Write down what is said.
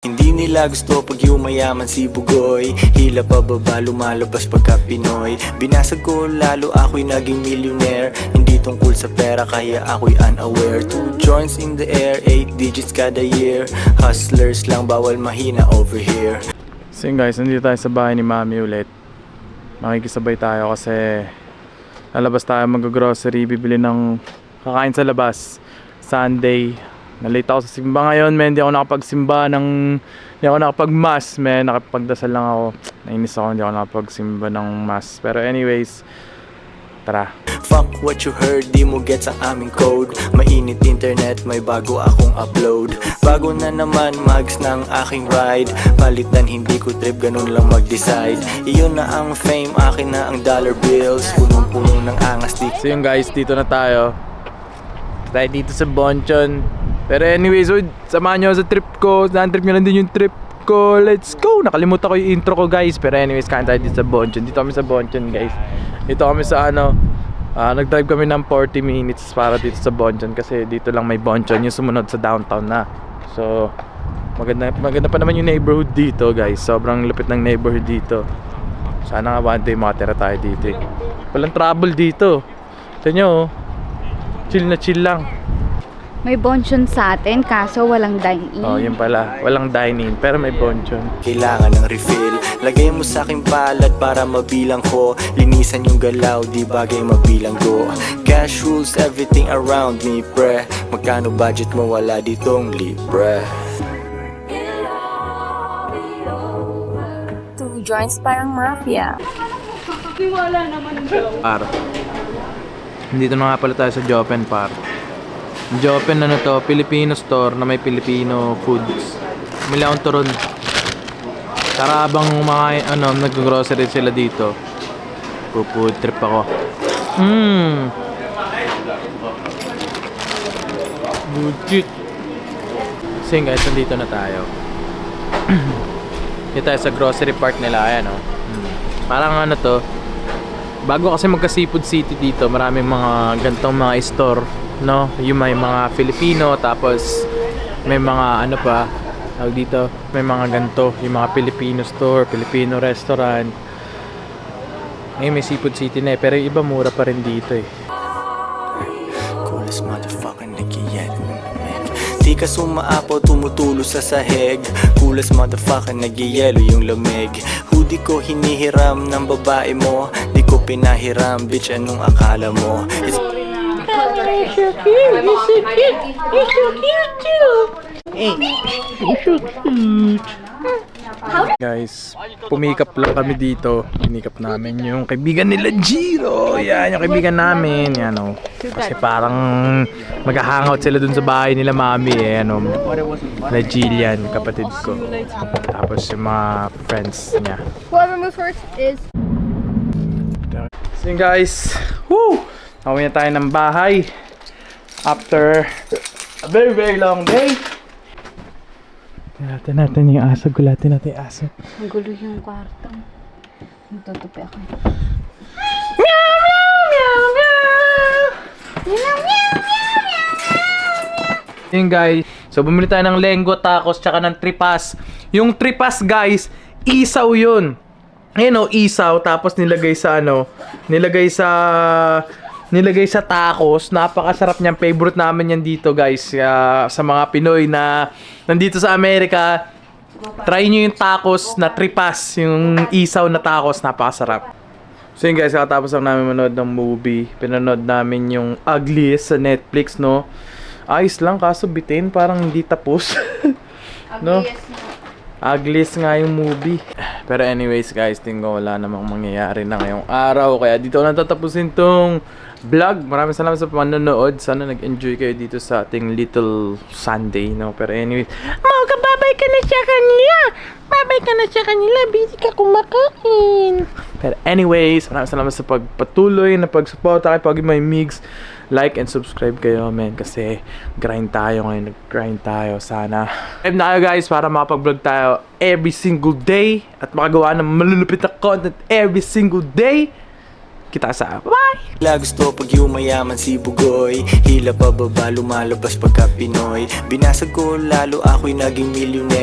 Hindi nila gusto pag yumayaman si Bugoy Hila pababa lumalabas pagka Pinoy Binasag ko lalo ako'y naging millionaire Hindi tungkol sa pera kaya ako'y unaware Two joints in the air, eight digits kada year Hustlers lang bawal mahina over here So guys, nandito tayo sa bahay ni Mami ulit. Makikisabay tayo kasi lalabas tayo mag-grocery, bibili ng kakain sa labas. Sunday. Nalate ako sa simba ngayon, men. Hindi ako nakapagsimba ng... Hindi ako nakapag-mass, men. Nakapagdasal lang ako. Nainis ako, hindi ako nakapagsimba ng mass. Pero anyways, tara. Fuck what you heard, di mo gets ang aming code Mainit internet, may bago akong upload Bago na naman mags ng aking ride Palitan hindi ko trip, ganun lang mag-decide Iyon na ang fame, akin na ang dollar bills Punong-puno ng angas di So yun guys, dito na tayo. Tayo dito sa Bonchon. Pero anyways, so, samahan nyo sa trip ko. Saan trip nyo lang din yung trip ko. Let's go! Nakalimutan ko yung intro ko guys. Pero anyways, kain tayo dito sa Bonchon. Dito kami sa Bonchon guys. Dito kami sa ano, ah, nag-drive kami ng 40 minutes para dito sa Bonchon. Kasi dito lang may Bonchon yung sumunod sa downtown na. So, maganda, maganda pa naman yung neighborhood dito guys. Sobrang lupit ng neighborhood dito. Sana nga one day makatira tayo dito eh. Walang trouble dito. Tignan nyo oh. Chill na chill lang. May bonchon sa atin, kaso walang dine-in. Oh, yun pala. Walang dining pero may bonchon. Kailangan ng refill Lagay mo sa aking palad para mabilang ko Linisan yung galaw, di bagay mabilang ko Cash rules everything around me, pre Magkano budget mo wala ditong libre Two joints parang mafia. Par. Dito na nga pala tayo sa Jopen Par. Jopen ano to, Filipino store na may Filipino foods. Mila akong turon. Tara habang mga ano, nag-grocery sila dito. Pupood trip ako. Mmm. Legit. So yun guys, nandito na tayo. Dito tayo sa grocery park nila, ayan o. Hmm. Parang ano to, bago kasi magka Seafood City dito, maraming mga gantong mga store, no? Yung may mga Filipino, tapos may mga ano pa, tawag dito, may mga ganto, yung mga Filipino store, Filipino restaurant. Ngayon may Seafood City na eh, pero yung iba mura pa rin dito eh. Coolest motherfucker nagiyan Di ka sumaapaw, tumutulo sa sahig Coolest motherfucker, nagyayelo yung lamig Hoodie ko hinihiram ng babae mo Di ko pinahiram, bitch, anong akala mo? It's Guys, pumikap lang kami dito. Pinikap namin yung kaibigan nila Jiro. Yan, yung kaibigan namin. Yan, oh. Kasi parang mag-hangout sila dun sa bahay nila mami eh. Ano, na Jillian, kapatid ko. Tapos yung mga friends niya. Whoever moves first is... So guys, woo! Nauwi na tayo ng bahay. After a very very long day. Gulatin natin yung aso. Gulatin natin yung aso. Ang gulo yung kwarto. Natutupi ako. Yun guys. So bumili tayo ng lenggo tacos tsaka ng tripas. Yung tripas guys, isaw yun. Ayun o, isaw tapos nilagay sa ano, nilagay sa nilagay sa tacos. Napakasarap niyan. Favorite namin yan dito guys. Kaya sa mga Pinoy na nandito sa Amerika, try nyo yung tacos na tripas. Yung isaw na tacos, napakasarap. So yun guys, kakatapos lang namin manood ng movie. Pinanood namin yung Ugliest sa Netflix, no? Ayos lang, kaso bitin, parang hindi tapos. no? Ugliest nga yung movie. Pero anyways guys, tingin ko wala namang mangyayari na ngayong araw. Kaya dito na tatapusin tong vlog. Maraming salamat sa panonood. Sana nag-enjoy kayo dito sa ating little Sunday, no? Pero anyways, Mau ka, babay ka na siya kanila. Babay ka na siya kanila. Busy ka kumakain. Pero anyways, maraming salamat sa pagpatuloy na pagsuporta kay Pagi My Migs. Like and subscribe kayo, men. Kasi grind tayo ngayon. Nag-grind tayo. Sana. Subscribe na kayo, guys, para makapag-vlog tayo every single day. At makagawa ng malulupit na content every single day. Kita sa Bye! Hila gusto pag yumayaman si Bugoy Hila pababa lumalabas pagka Pinoy Binasag ko lalo ako'y naging millionaire